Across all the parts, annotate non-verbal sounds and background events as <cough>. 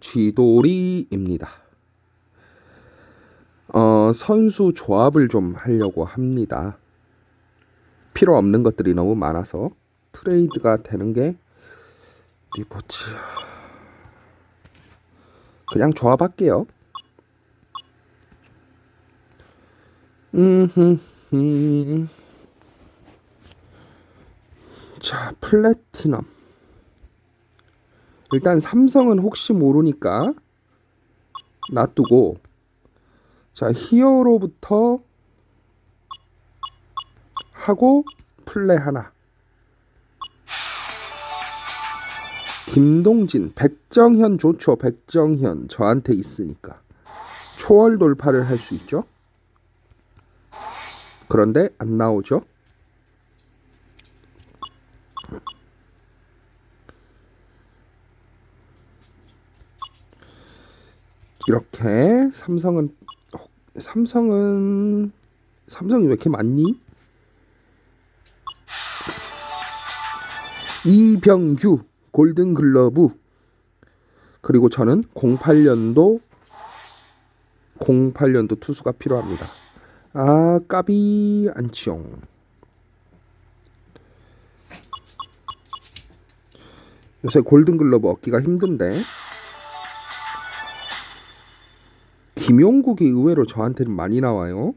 쥐돌이입니다. 어, 선수 조합을 좀 하려고 합니다. 필요 없는 것들이 너무 많아서 트레이드가 되는 게 리포츠 그냥 조합할게요. 음, 음. 자, 플래티넘. 일단 삼성은 혹시 모르니까 놔두고 자 히어로부터 하고 플레 하나. 김동진 백정현 좋죠. 백정현 저한테 있으니까. 초월 돌파를 할 수 있죠? 그런데 안 나오죠 이렇게 삼성은 삼성은 삼성이 왜 이렇게 많니? 이병규 골든글러브 그리고 저는 08년도 08년도 투수가 필요합니다. 아 까비 안치용 요새 골든글러브 얻기가 힘든데 김용국이 의외로 저한테는 많이 나와요.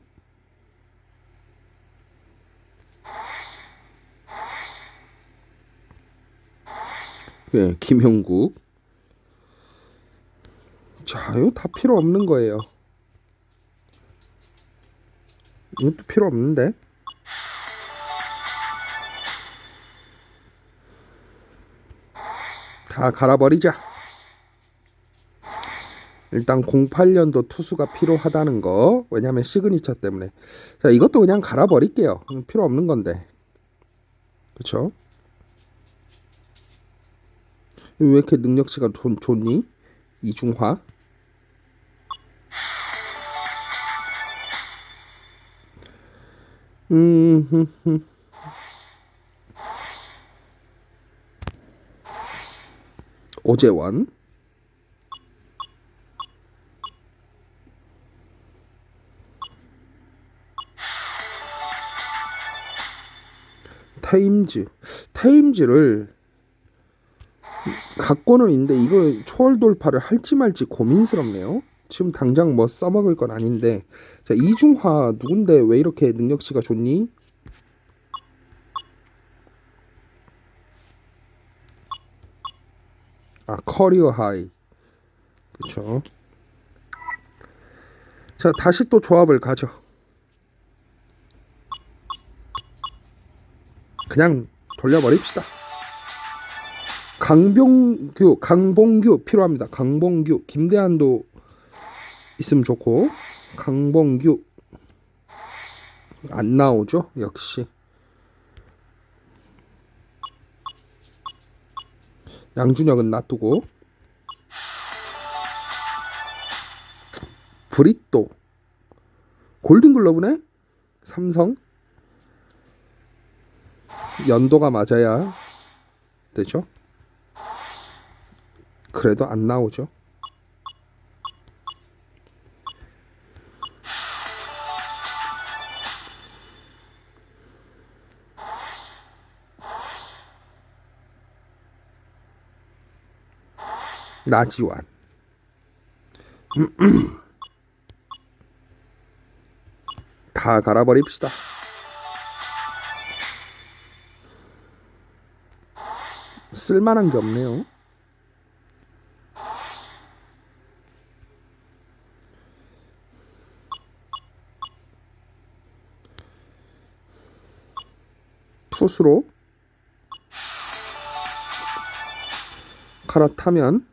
예, 김용국. 자, 이거 다 필요 없는 거예요. 이것도 필요 없는데. 다 갈아버리자. 일단 08년도 투수가 필요하다는 거. 왜냐하면 시그니처 때문에. 자 이것도 그냥 갈아버릴게요. 필요 없는 건데. 그쵸? 왜 이렇게 능력치가 좋, 좋니? 이중화? 음 오재원 테임즈 테임즈를 갖고는 있는데 이거 초월 돌파를 할지 말지 고민스럽네요. 지금 당장 뭐 써먹을 건 아닌데 자 이중화 누군데 왜 이렇게 능력치가 좋니? 아 커리어 하이 그렇죠. 자 다시 또 조합을 가죠. 그냥 돌려버립시다. 강병규, 강봉규 필요합니다. 강봉규, 김대한도 있으면 좋고 강봉규 안 나오죠? 역시 양준혁은 놔두고 브리또 골든글러브네 삼성 연도가 맞아야 되죠. 그래도 안 나오죠. 나지완 <clears throat> 다 갈아버립시다. 쓸만한 게 없네요. 투수로 갈아타면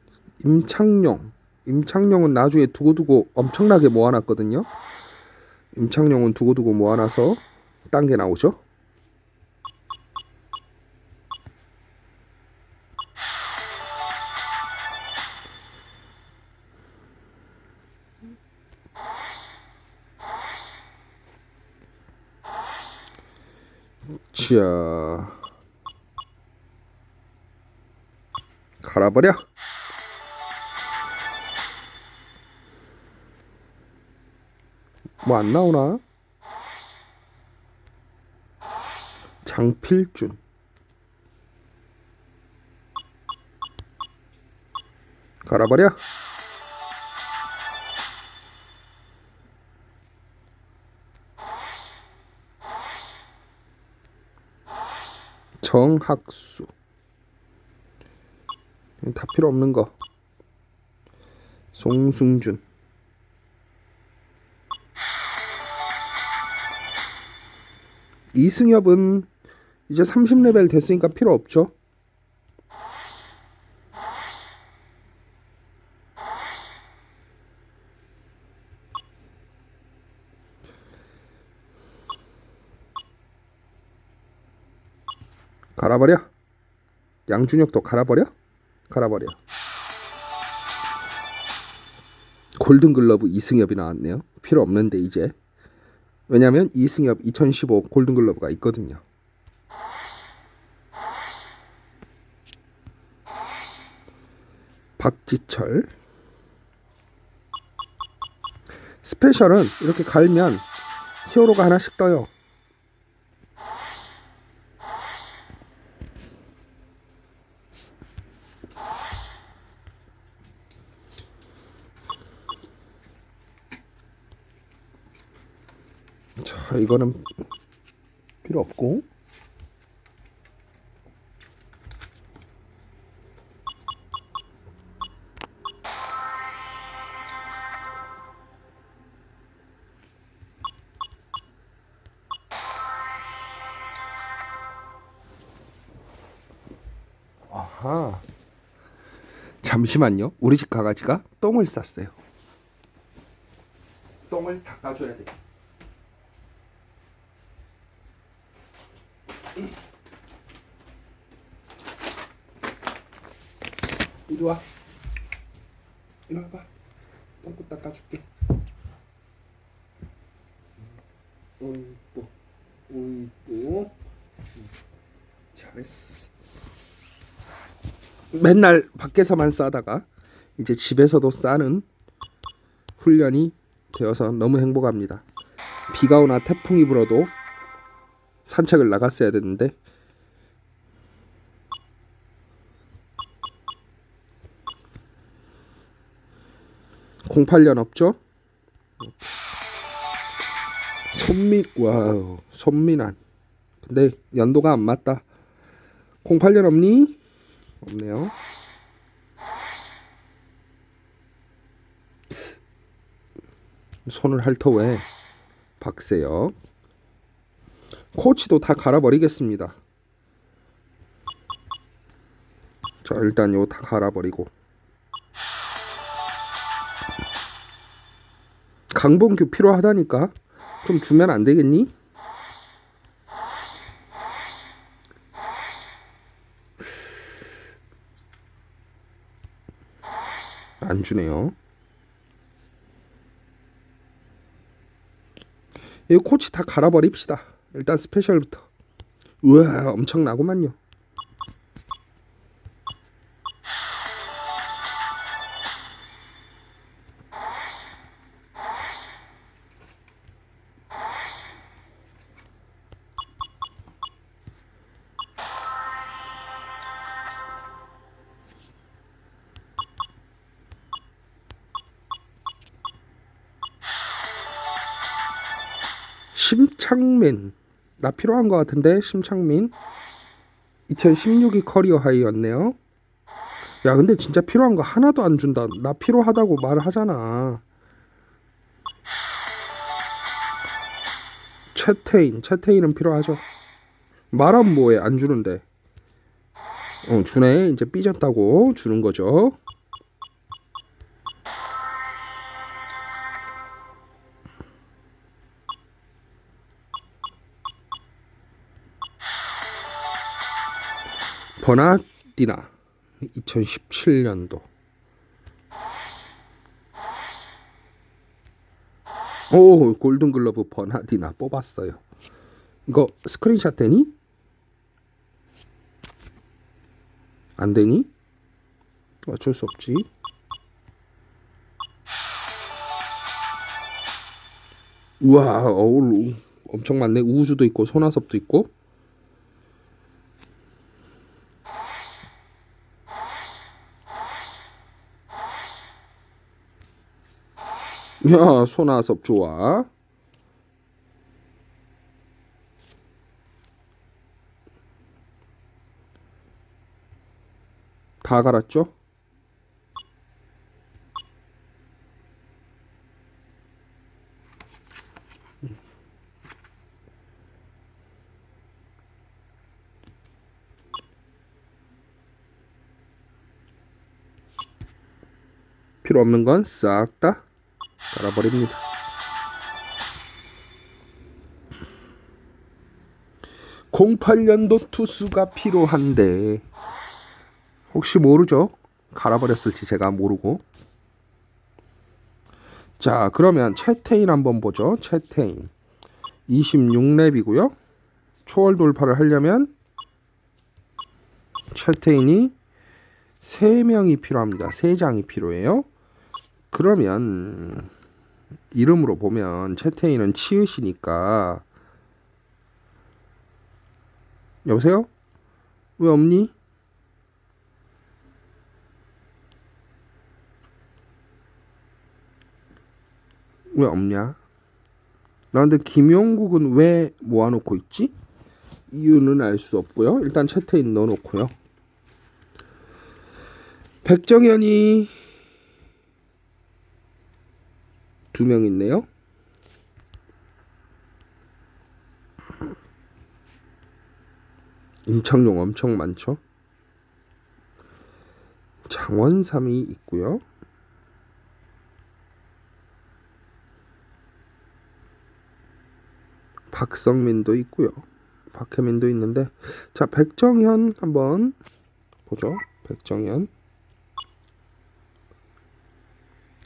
임창용 임창용은 나중에 두고두고 엄청나게 모아놨거든요. 임창용은 두고두고 모아놔서 딴 게 나오죠. 러시아 갈아버려? 뭐 안 나오나? 장필준. 갈아버려? 정학수. 다 필요 없는 거. 송승준. 이승엽은 이제 30레벨 됐으니까 필요 없죠. 갈아버려. 양준혁도 갈아버려. 갈아버려. 골든글러브 이승엽이 나왔네요. 필요 없는데 이제. 왜냐면 이승엽 2015 골든글러브가 있거든요. 박지철 스페셜은 이렇게 갈면 히어로가 하나씩 떠요. 자, 이거는 필요 없고 아하. 잠시만요. 우리 집 강아지가 똥을 쌌어요. 똥을 닦아줘야 돼. 이리 와. 이리 와봐. 똥꼬 닦아줄게. 어이구, 어이구. 잘했어. 맨날 밖에서만 싸다가 이제 집에서도 싸는 훈련이 되어서 너무 행복합니다. 비가 오나 태풍이 불어도 산책을 나갔어야 되는데 (08년) 없죠? 손민 와우 손민한 근데 연도가 안 맞다. (08년) 없니? 없네요. 손을 핥어 왜 박세혁. 코치도 다 갈아버리겠습니다. 자 일단 요 다 갈아버리고 강봉규 필요하다니까 좀 주면 안 되겠니? 안 주네요. 이 코치 다 갈아버립시다. 일단 스페셜부터. 우와 엄청나구만요. 심창민 나 필요한 것 같은데 심창민 2016이 커리어 하이였네요. 야 근데 진짜 필요한 거 하나도 안 준다. 나 필요하다고 말하잖아. 채태인 채태인은 필요하죠. 말하면 뭐해 안 주는데. 어 주네 이제 삐졌다고 주는 거죠. 버나디나. 2017년도. 오 골든글러브 버나디나 뽑았어요. 이거 스크린샷 되니? 안 되니? 어쩔 수 없지. 우와 어울 엄청 많네. 우주도 있고 소나섭도 있고 야 소나섭 좋아 다 갈았죠? 필요 없는 건 싹 다 갈아버립니다. (08년도) 투수가 필요한데 혹시 모르죠? 갈아버렸을지 제가 모르고. 자 그러면 채테인 한번 보죠. 채테인. 26렙이고요. 초월 돌파를 하려면 채테인이 3명이 필요합니다. 3장이 필요해요. 그러면 이름으로 보면 채테인은 치읓이니까 여보세요? 왜 없니? 왜 없냐? 나 근데 김용국은 왜 모아놓고 있지? 이유는 알 수 없고요. 일단 채테인 넣어놓고요. 백정현이 두 명 있네요. 임창용 엄청 많죠. 장원삼이 있고요. 박성민도 있고요. 박혜민도 있는데 자 백정현 한번 보죠. 백정현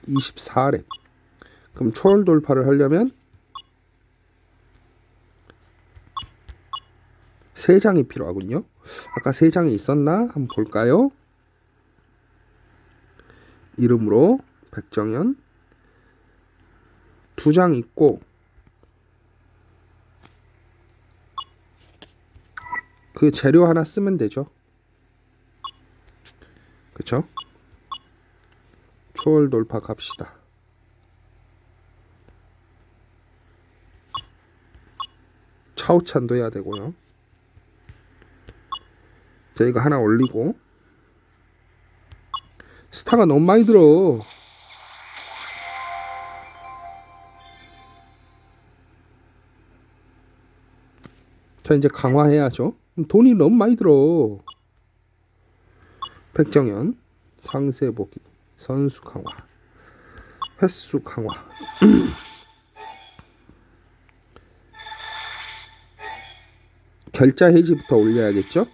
24렙 그럼 초월 돌파를 하려면 세 장이 필요하군요. 아까 세 장이 있었나 한번 볼까요? 이름으로 백정현 두 장 있고 그 재료 하나 쓰면 되죠. 그쵸? 초월 돌파 갑시다. 차우찬도 해야 되고요. 자, 이거 하나 올리고. 스타가 너무 많이 들어. 자, 이제 강화해야죠. 돈이 너무 많이 들어. 백정현, 상세 보기, 선수 강화, 횟수 강화. <clears throat> 결자 해지부터 올려야겠죠?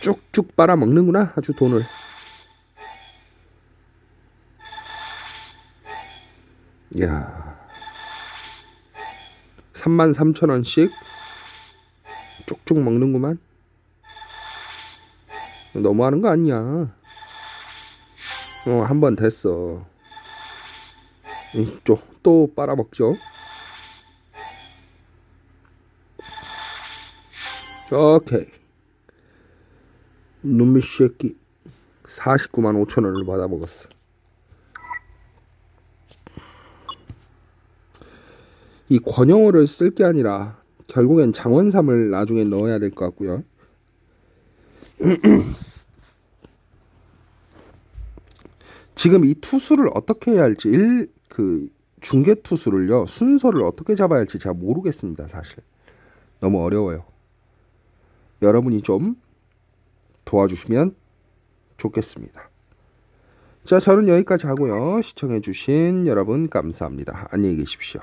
쭉쭉 빨아먹는구나 아주 돈을. 야. 3만 3천 원씩 쭉쭉 먹는구만. 너무하는 거 아니야 어 한 번 됐어 이쪽 또 빨아먹죠 오케이 눈밑 새끼 49만 5천 원을 받아 먹었어. 이 권영호를 쓸 게 아니라 결국엔 장원삼을 나중에 넣어야 될 것 같고요. <clears throat> 지금 이 투수를 어떻게 해야 할지 일 그 중계 투수를요 순서를 어떻게 잡아야 할지 잘 모르겠습니다 사실 너무 어려워요. 여러분이 좀 도와주시면 좋겠습니다. 자, 저는 여기까지 하고요. 시청해주신 여러분 감사합니다. 안녕히 계십시오.